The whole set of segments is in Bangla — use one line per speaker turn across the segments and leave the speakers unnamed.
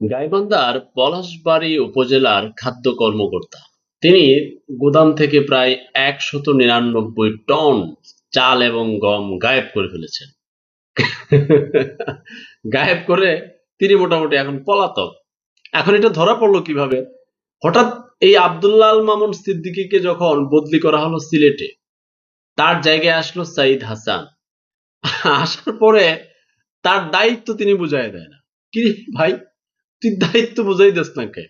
গাইবান্ধার পলাশবাড়ী উপজেলার খাদ্য কর্মকর্তা। তিনি গুদাম থেকে প্রায় একশত নিরানব্বই টন চাল এবং গম গায়েব করে ফেলেছেন। গায়েব করে তিনি মোটামুটি এখন পলাতক। এখন এটা ধরা পড়ল কীভাবে? হঠাৎ এই আব্দুল্লাহ আল মামুন সিদ্দিকীকে যখন বদলি করা হলো সিলেটে, তার জায়গায় আসলো সাইদ হাসান। আসার পরে তার দায়িত্ব তিনি বুঝাই দেয় না। কি ভাই? তুই দায়িত্ব বুঝাই দিস না কে?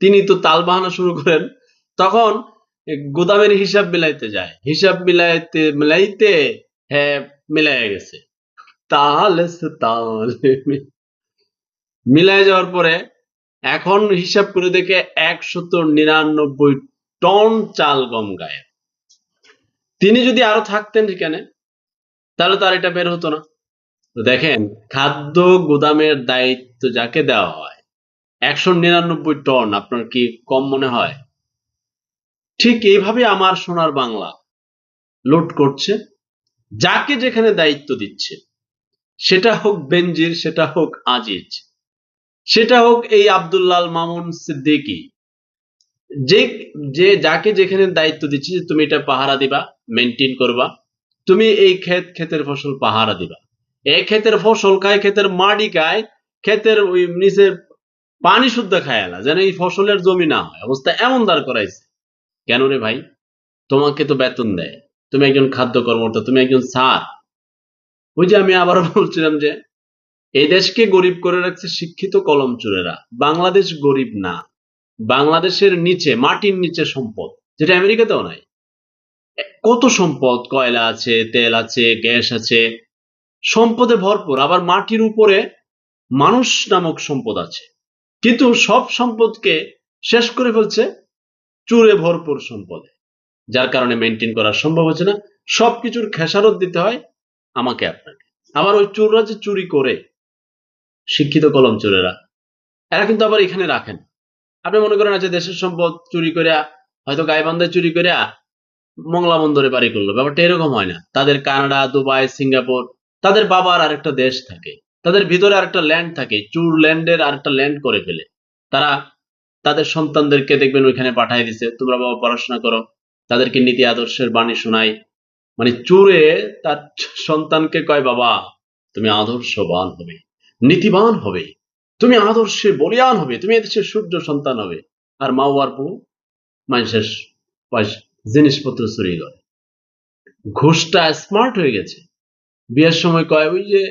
তিনি তো তাল বাহানা শুরু করেন, তখন গুদামের হিসাব মিলাইতে যায়। হিসাব মিলাইতে মিলাইতে হ্যাঁ মিলাই গেছে। তাহলে মিলাই যাওয়ার পরে এখন হিসাব করে দেখে একশত নিরানব্বই টন চাল গম গায়ে। তিনি যদি আরও থাকতেন সেখানে, তাহলে তো আর এটা বের হতো না। দেখেন, খাদ্য গুদামের দায়িত্ব যাকে দেওয়া হয় একশো নিরানব্বই টন, আপনার কি কম মনে হয়? ঠিক এইভাবে আমার সোনার বাংলা লুট করছে, যাকে যেখানে দায়িত্ব দিচ্ছে। সেটা হোক বেনজির, সেটা হোক আজিজ, সেটা হোক এই আব্দুল্লাল মামুন সিদ্দিকী, যে যে যাকে যেখানে দায়িত্ব দিচ্ছে যে তুমি এটা পাহারা দিবা মেনটেন করবা, তুমি এই ক্ষেত, ক্ষেতের ফসল পাহারা দিবা। এই ক্ষেতের ফসল খায়, ক্ষেতের মাটি খায়, ক্ষেতের ওই নিচে পানি শুদ্ধ খায় না যেন এই ফসলের জমি না হয়। অবস্থা এমন দাঁড় করাইছে। কেন রে ভাই? তোমাকে তো বেতন দেয়। তুমি একজন খাদ্য কর্মকর্তা, তুমি একজন স্যার। ওই যে আমি আবারও বলছিলাম যে, এই দেশকে গরিব করে রাখছে শিক্ষিত কলম চোরেরা। বাংলাদেশ গরিব না। বাংলাদেশের নিচে, মাটির নিচে সম্পদ, যেটা আমেরিকাতেও নাই। কত সম্পদ? কয়লা আছে, তেল আছে, গ্যাস আছে। সম্পদে ভরপুর, আবার মাটির উপরে মানুষ নামক সম্পদ আছে। কিন্তু সব সম্পদকে শেষ করে ফেলছে চুরে ভরপুর সম্পদে। যার কারণে মেনটেন করা সম্ভব হচ্ছে না। সবকিছুর খেসারত দিতে হয় আমাকে আপনাকে। আবার ওই চোররা যে চুরি করে, শিক্ষিত কলম চোরেরা, এরা কিন্তু আবার এখানে রাখেন। আপনি মনে করেন আছে দেশের সম্পদ চুরি করে, হয়তো গাইবান্ধায় চুরি করে মংলা বন্দরে বাড়ি করল। ব্যাপারটা এরকম হয় না। তাদের কানাডা, দুবাই, সিঙ্গাপুর, তাদের বাবার আরেকটা দেশ থাকে। তাদের ভিতরে আরেকটা ল্যান্ড থাকে, চুর ল্যান্ডের আরেকটা ল্যান্ড করে ফেলে। তারা তাদের সন্তানদেরকে দেখবেন ওইখানে পাঠিয়ে দিছে, তোমরা বাবা পড়াশোনা করো, তাদেরকে নীতি আদর্শের বাণী শোনায় মানে চুরে তার সন্তানকে কয়, বাবা, তুমি আদর্শবান হবে, নীতিবান হবে, তুমি আদর্শে বলিয়ান হবে, তুমি এদেশের সূর্য সন্তান হবে। আর মা আর বউ মানুষের জিনিসপত্র চুরি করে। ঘুষটা স্মার্ট হয়ে গেছে। বিয়ের সময় কয়, ওই যে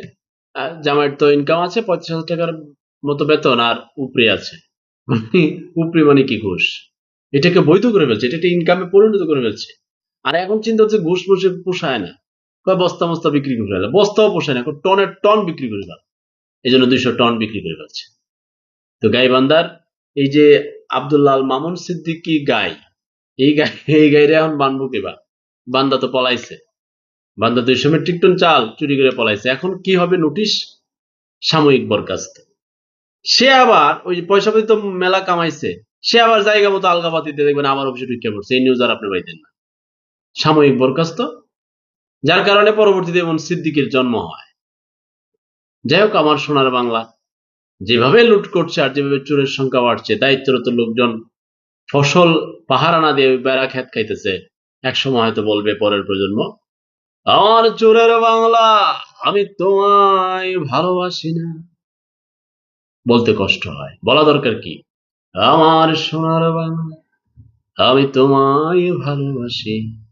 জামাইয়ের তো ইনকাম আছে, পঁচিশ হাজার টাকার মতো বেতন, আর উপরে আছে। মানে উপরে মানে কি ঘুষ? এটাকে বৈধ করে ফেলছে, এটাকে ইনকামে পরিণত করে ফেলছে। আর এখন চিন্তা হচ্ছে ঘুষ বসে পোষায় না। কয় বস্তা মস্তা বিক্রি করে ফেলে, বস্তাও পোষায় না টনের টন বিক্রি করে ফেলে। এই জন্য দুইশো টন বিক্রি করে ফেলছে। তো গাইবান্দার এই যে আব্দুল্লাহ আল মামুন সিদ্দিকি গাই, এই গাই, এই গাইরে এখন বানবো কেবা বান্দা তো পলাইছে। বান্দা দুই মেট্রিক টন চাল চুরি করে পলাইছে। এখন কি হবে নোটিশ? সাময়িক বরখাস্ত। সে আবার ওই পয়সা পাতি তো মেলা কামাইছে, সে আবার জায়গা মতো আলগাবাতিতে দেখবেন আমার অফিসে ঢুকে পড়ছে, এই নিউজ আর আপনি পাইতেন না। সাময়িক বরখাস্ত, যার কারণে পরবর্তীতে এমন সিদ্দিকের জন্ম হয়। যাই হোক, আমার সোনার বাংলা, যেভাবে লুট করছে আর যেভাবে চোরের সংখ্যা বাড়ছে, দায়িত্বরত লোকজন ফসল পাহারা না দিয়ে বেড়া খেত খাইতেছে এক সময় হয়তো বলবে পরের প্রজন্ম। আমার চোরের বাংলা, আমি তোমায় ভালোবাসি না। বলতে কষ্ট হয়। বলা দরকার কি? আমার সোনার বাংলা, আমি তোমায় ভালোবাসি।